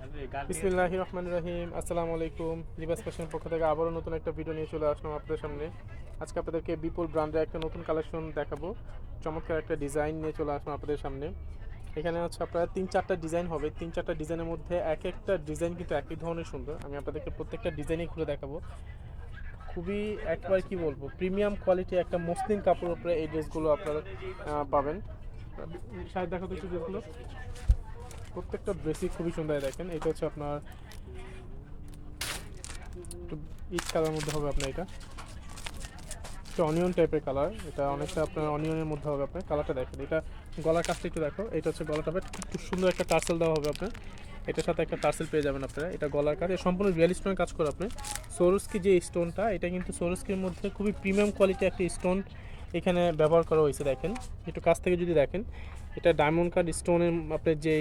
বিসমিল্লাহ রহমান রহিম। আসসালামু আলাইকুম। লিবাস ফ্যাশন পক্ষ থেকে আবারও নতুন একটা ভিডিও নিয়ে চলে আসলাম আপনাদের সামনে। আজকে আপনাদেরকে বিপুল ব্র্যান্ডের একটা নতুন কালেকশন দেখাবো। চমৎকার একটা ডিজাইন নিয়ে চলে আসলাম আপনাদের সামনে। এখানে হচ্ছে আপনার তিন চারটা ডিজাইন হবে। তিন চারটা ডিজাইনের মধ্যে এক একটা ডিজাইন কিন্তু একই ধরনের সুন্দর। আমি আপনাদেরকে প্রত্যেকটা ডিজাইনই খুলে দেখাবো। খুবই একবার কি বলব প্রিমিয়াম কোয়ালিটি একটা মসলিন কাপড়ের উপরে এই ড্রেসগুলো আপনারা পাবেন। শায়দ দেখো তো ড্রেসগুলো প্রত্যেকটা ড্রেসই খুবই সুন্দর দেখেন, এটা হচ্ছে আপনার, একটু ইট কালার মধ্যে হবে আপনার এটা। একটা অনিয়ন টাইপের কালার এটা অনেকটা আপনার অনিয়নের মধ্যে হবে আপনার কালারটা দেখেন, এটা গলার কাজটা একটু দেখো, এটা হচ্ছে গলাটা খুব সুন্দর একটা টার্সেল দেওয়া হবে আপনার। এটার সাথে একটা টার্সেল পেয়ে যাবেন আপনারা, এটা গলার কাজ সম্পূর্ণ রিয়েল স্টোনের কাজ করে আপনি। সোরস্কি যে স্টোনটা এটা কিন্তু সোরস্কির মধ্যে খুবই প্রিমিয়াম কোয়ালিটি একটা স্টোন এখানে ব্যবহার করা হয়েছে দেখেন। একটু কাছ থেকে যদি দেখেন এটা ডায়মন্ড কার্ড স্টোনের আপনার যে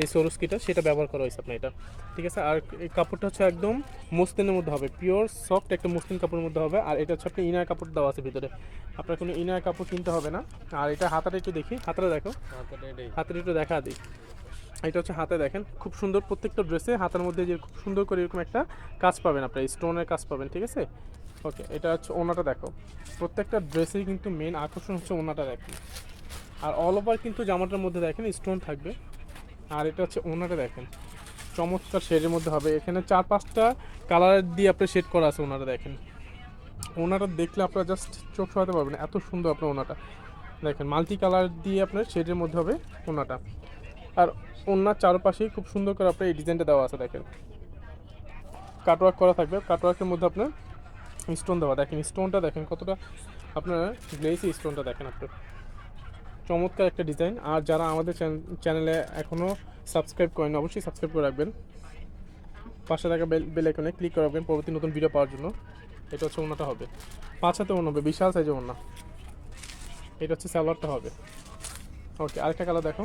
এই সোরস্কিটা সেটা ব্যবহার করা হয়েছে আপনার এটা। ঠিক আছে? আর এই কাপড়টা হচ্ছে একদম মসলিনের মধ্যে হবে পিওর সফট একটা মসলিন কাপড়ের মধ্যে হবে। আর এটা হচ্ছে আপনার ইনার কাপড় দেওয়া আছে ভিতরে। আপনার কোনো ইনার কাপড় কিনতে হবে না। আর এটা হাতাটা একটু দেখি। হাতাটা দেখো। হাতাটা একটু দেখা দিই। এটা হচ্ছে হাতে দেখেন খুব সুন্দর প্রত্যেকটা ড্রেসে হাতের মধ্যে যে খুব সুন্দর করে এরকম একটা কাজ পাবেন আপনার স্টোনের কাজ পাবেন ঠিক আছে? ওকে এটা হচ্ছে ওনাটা দেখো। প্রত্যেকটা ড্রেসের কিন্তু মেন আকর্ষণ হচ্ছে ওনাটা দেখেন আর অল ওভার কিন্তু জামাটার মধ্যে দেখেন স্টোন থাকবে। আর এটা হচ্ছে ওনাটা দেখেন। চমৎকার শেডের মধ্যে হবে। এখানে চার পাঁচটা কালার দিয়ে আপনার শেড করা আছে ওনাটা দেখেন। ওনাটা দেখলে আপনারা জাস্ট চোখ সরাতে পারবেন এত সুন্দর আপনার ওনাটা। দেখেন মাল্টি কালার দিয়ে আপনার শেডের মধ্যে হবে ওনাটা। আর ওনার চারপাশেই খুব সুন্দর করে আপনার এই ডিজাইনটা দেওয়া আছে, দেখেন। কাটওয়ার্ক করা থাকবে। কাটওয়ার্কের মধ্যে আপনার স্টোন দেওয়া, দেখেন স্টোনটা দেখেন কতটা, আপনার গ্লেসি স্টোনটা দেখেন আপনার চমৎকার একটা ডিজাইন আর যারা আমাদের চ্যানেলে এখনও সাবস্ক্রাইব করেন অবশ্যই সাবস্ক্রাইব করে রাখবেন। পাশে থাকা বেল বেল ক্লিক করে রাখবেন পরবর্তী নতুন ভিডিও পাওয়ার জন্য। এটা হচ্ছে ওনাটা হবে। পাঁচ হাতে ওনা হবে, বিশাল সাইজের ওনা এটা হচ্ছে স্যালোয়ারটা হবে। ওকে আরেকটা কালার দেখো।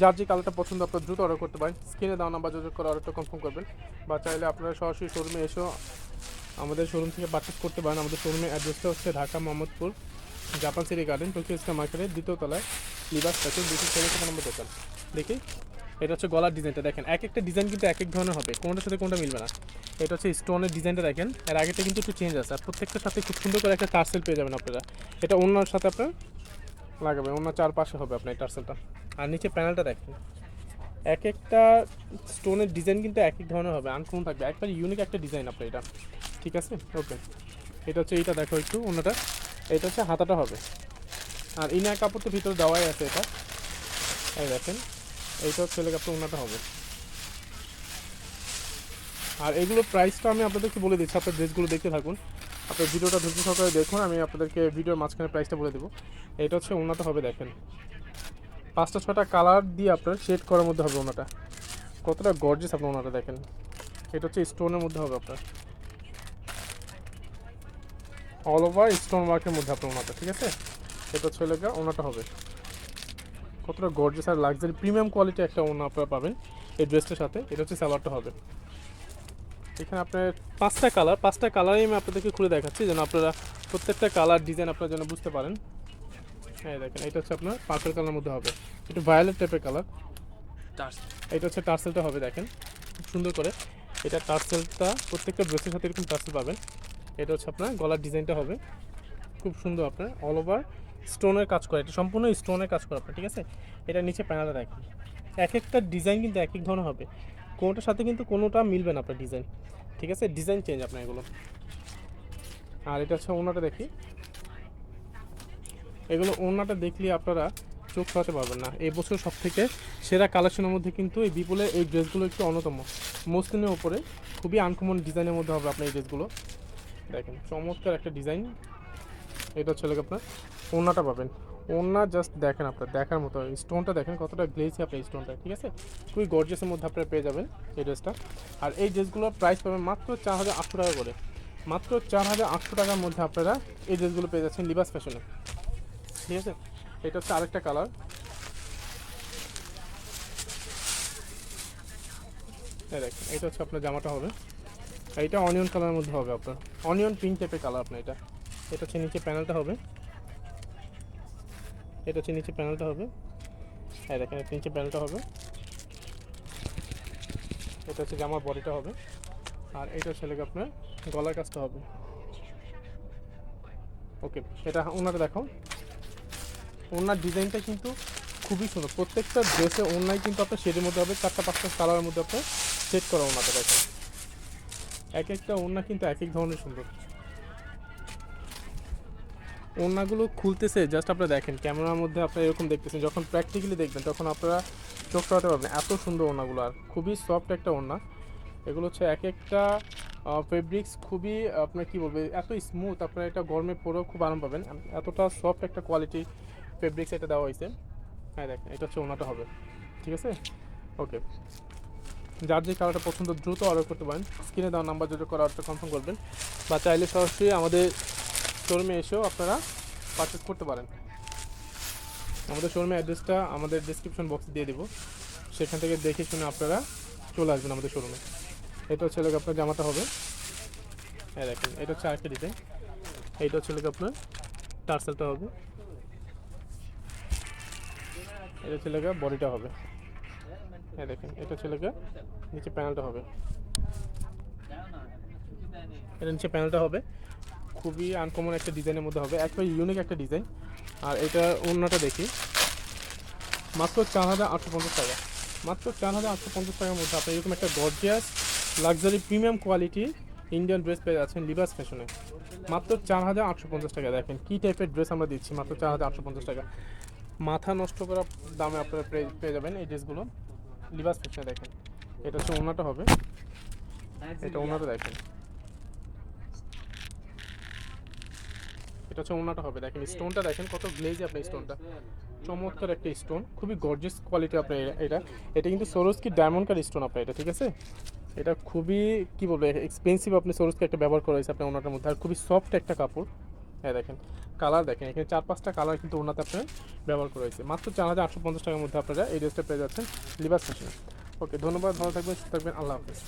যার যে কালারটা পছন্দ, আপনার দ্রুত অর্ডার করতে পারেন। স্ক্রিনে দাও নাম্বার যোগাযোগ করে অর্ডারটা কনফার্ম করবেন। বা চাইলে আপনারা সরাসরি শোরুমে এসেও আমাদের শোরুম থেকে পারচেস করতে পারেন। আমাদের শোরুমের অ্যাড্রেসটা হচ্ছে Dhaka Mohammadpur, Japan City Garden Tokyo Square মার্কেটের দ্বিতীয় তলায় লিবাস ফ্যাশন দুশো ছেলে নম্বর দোকান দেখি। এটা হচ্ছে গলার ডিজাইনটা দেখেন, এক একটা ডিজাইন কিন্তু এক এক ধরনের হবে। কোনটার সাথে কোনটা মিলবে না। এটা হচ্ছে স্টোনের ডিজাইনটা দেখেন। এর আগেটা কিন্তু একটু চেঞ্জ আছে। আর প্রত্যেকটার সাথে খুব সুন্দর করে একটা টার্সেল পেয়ে যাবেন আপনারা। এটা অন্যর সাথে আপনার লাগাবেন। অন্য চার পাশে হবে আপনার এই টার্সেলটা আর নিচে প্যানেলটা দেখেন। এক একটা স্টোনের ডিজাইন কিন্তু এক এক ধরনের হবে। আনকমন থাকবে একবার ইউনিক একটা ডিজাইন আপনার এটা। ঠিক আছে? ওকে এটা হচ্ছে এইটা দেখো একটু অন্যটা। এটা হচ্ছে হাতাটা হবে। আর ইনার কাপড় তো ভিতরে দেওয়াই আছে এটা। এই দেখেন, এইটা হচ্ছে কাপড় ওনাটা হবে। আর এগুলো প্রাইসটা আমি আপনাদেরকে বলে দিচ্ছি, আপনার ড্রেসগুলো দেখতে থাকুন। আপনার ভিডিওটা ধৈর্য সহকারে দেখুন, আমি আপনাদেরকে ভিডিওর মাঝখানে প্রাইসটা বলে দেবো। এটা হচ্ছে ওনাটা হবে, দেখেন। পাঁচটা ছটা কালার দিয়ে আপনার শেড করার মধ্যে হবে ওনাটা কতটা গর্জেস আপনার ওনাটা দেখেন। এটা হচ্ছে স্টোনের মধ্যে হবে আপনার। অল ওভার স্টোন ওয়ার্কের মধ্যে আপনার ওনাটা ঠিক আছে? এটা হচ্ছে লেগা ওনাটা হবে। কতটা গর্জেস আর লাক্সারি প্রিমিয়াম কোয়ালিটি একটা ওনা আপনারা পাবেন এই ড্রেসটার সাথে। এটা হচ্ছে স্যালোয়ারটা হবে। এখানে আপনার পাঁচটা কালার পাঁচটা কালারই আমি আপনাদেরকে খুলে দেখাচ্ছি যেন আপনারা প্রত্যেকটা কালার ডিজাইন আপনারা যেন বুঝতে পারেন। হ্যাঁ দেখেন এটা হচ্ছে আপনার পার্পল কালার মধ্যে হবে। একটু ভায়োলেট টাইপের কালার এটা হচ্ছে টার্সেলটা হবে দেখেন। খুব সুন্দর করে। এটা টার্সেলটা প্রত্যেকটা ড্রেসের সাথে এরকম টার্সেল পাবেন। এটা হচ্ছে আপনার, গলার ডিজাইনটা হবে। খুব সুন্দর আপনার অল ওভার স্টোনের কাজ করা, এটা সম্পূর্ণ স্টোনের কাজ করা আপনার, ঠিক আছে? এটা নিচে প্যানেলটা দেখেন এক একটা ডিজাইন কিন্তু এক এক ধরনের হবে। কোনোটার সাথে কিন্তু কোনোটা মিলবে না আপনার ডিজাইন ঠিক আছে? ডিজাইন চেঞ্জ আপনার এগুলো। আর এটা হচ্ছে ওনাটা দেখি। এগুলো ওনাটা দেখলে আপনারা চোখ সরাতে পারবেন না। এই বছর সব থেকে সেরা কালেকশনের মধ্যে কিন্তু এই বিপুলের এই ড্রেসগুলো একটু অন্যতম। মসলিনের ওপরে খুবই আনকমন ডিজাইনের মধ্যে হবে আপনার এই ড্রেসগুলো দেখেন, চমৎকার একটা ডিজাইন। এটা হচ্ছে আপনার ওনাটা পাবেন। ওনা জাস্ট দেখেন আপনার, দেখার মতো। স্টোনটা দেখেন কতটা গ্লেসি আপনার স্টোনটা, ঠিক আছে? খুবই গর্জিয়াসের মধ্যে আপনারা পেয়ে যাবেন এই ড্রেসটা আর এই ড্রেসগুলোর প্রাইস পাবেন মাত্র চার হাজার আটশো টাকা করে। মাত্র চার হাজার আটশো টাকার মধ্যে আপনারা এই ড্রেসগুলো পেয়ে যাচ্ছেন লিবাস ফ্যাশনে ঠিক আছে? এটা হচ্ছে আরেকটা কালার দেখেন, এটা হচ্ছে আপনার জামাটা হবে। এটা অনিয়ন কালারের মধ্যে হবে আপনার। অনিয়ন পিঙ্ক টাইপের কালার আপনার এটা। এটা হচ্ছে নিচে প্যানেলটা হবে। এটা হচ্ছে নিচে প্যানেলটা হবে। হ্যাঁ দেখেন নিচে প্যানেলটা হবে। এটা হচ্ছে জামার বডিটা হবে। আর এটা হচ্ছে আপনার গলার কাজটা হবে। ওকে এটা ওনাটা দেখো। ওনার ডিজাইনটা কিন্তু খুবই সুন্দর। প্রত্যেকটা ড্রেসে ওনাই কিন্তু আপনার শেডের মধ্যে হবে। চারটা পাঁচটা কালারের মধ্যে আপনার সেট করা ওনাটা দেখেন। এক একটা ওনা কিন্তু এক এক ধরনের সুন্দর ওড়নাগুলো খুলতেছে জাস্ট আপনারা দেখেন, ক্যামেরার মধ্যে আপনারা এরকম দেখতেছেন, যখন প্র্যাকটিক্যালি দেখবেন, তখন আপনারা চোখ সরাতে পারবেন, এত সুন্দর ওড়নাগুলো, আর খুবই সফট একটা ওড়না। এগুলো হচ্ছে এক একটা ফেব্রিক্স খুবই, আপনার কি বলবে, এত স্মুথ আপনারা এটা গরমে পরেও খুব আরাম পাবেন। এতটা সফট একটা কোয়ালিটি ফেব্রিক্স এটা দেওয়া হয়েছে। হ্যাঁ দেখেন, এটা হচ্ছে ওড়নাটা হবে। ঠিক আছে? ওকে যার যে কালারটা পছন্দ, দ্রুত অর্ডার করতে পারেন। স্ক্রিনে দেওয়া নাম্বার যদি করে অর্ডারটা কনফার্ম করবেন। বা চাইলে সরাসরি আমাদের শোরুমে এসেও আপনারা পারচেস করতে পারেন। আমাদের শোরুমের অ্যাড্রেসটা আমাদের ডিসক্রিপশন বক্সে দিয়ে দেবো। সেখান থেকে দেখে শুনে আপনারা চলে আসবেন আমাদের শোরুমে এটা হচ্ছে আপনার জামাটা হবে। হ্যাঁ দেখেন, এটা হচ্ছে আরেকটা ডিজাইন এইটা হচ্ছে লোক আপনার টার্সেলটা হবে। এটা হচ্ছে লোক বডিটা হবে। হ্যাঁ দেখেন, এটা হচ্ছে লোক নিচে প্যানেলটা হবে। এটা নিচে প্যানেলটা হবে। খুবই আনকমন একটা ডিজাইনের মধ্যে হবে। একবারে ইউনিক একটা ডিজাইন আর এটা অন্যটা দেখি। মাত্র চার হাজার আটশো পঞ্চাশ টাকা। মাত্র চার হাজার আটশো পঞ্চাশ টাকার মধ্যে আপনি এরকম একটা gorgeous luxury premium quality Indian dress পেয়ে যাচ্ছেন লিবাস ফ্যাশনে মাত্র চার হাজার আটশো পঞ্চাশ টাকা। দেখেন, কী টাইপের ড্রেস আমরা দিচ্ছি? মাত্র চার হাজার আটশো পঞ্চাশ টাকা। মাথা নষ্ট করা দামে আপনারা পেয়ে যাবেন এই ড্রেসগুলো লিবাস ফ্যাশনে দেখেন। এটা হচ্ছে ওনাটা হবে। এটা ওনাটা দেখেন। এটা হচ্ছে ওনাটা হবে। দেখেন স্টোনটা দেখেন কত গ্লেজি আপনার স্টোনটা চমৎকার একটা স্টোন খুবই গর্জিয়াস কোয়ালিটি আপনার এটা। এটা কিন্তু সরোজকি ডায়মন্ড কার স্টোন আপনার এটা ঠিক আছে? এটা খুবই কি বলব এক্সপেন্সিভ আপনি সরোজকে একটা ব্যবহার করা হয়েছে আপনার ওনাটার মধ্যে। আর খুবই সফট একটা কাপড়। হ্যাঁ দেখেন। কালার দেখেন, এখানে চার পাঁচটা কালার কিন্তু ওনাতে আপনার ব্যবহার করা হয়েছে। মাত্র চার হাজার আটশো পঞ্চাশ টাকার মধ্যে আপনারা এই ড্রেসটা পেয়ে যাচ্ছেন লিভার ফ্যাশন ওকে ধন্যবাদ, ভালো থাকবেন, সুস্থ থাকবেন, আল্লাহ হাফিজ।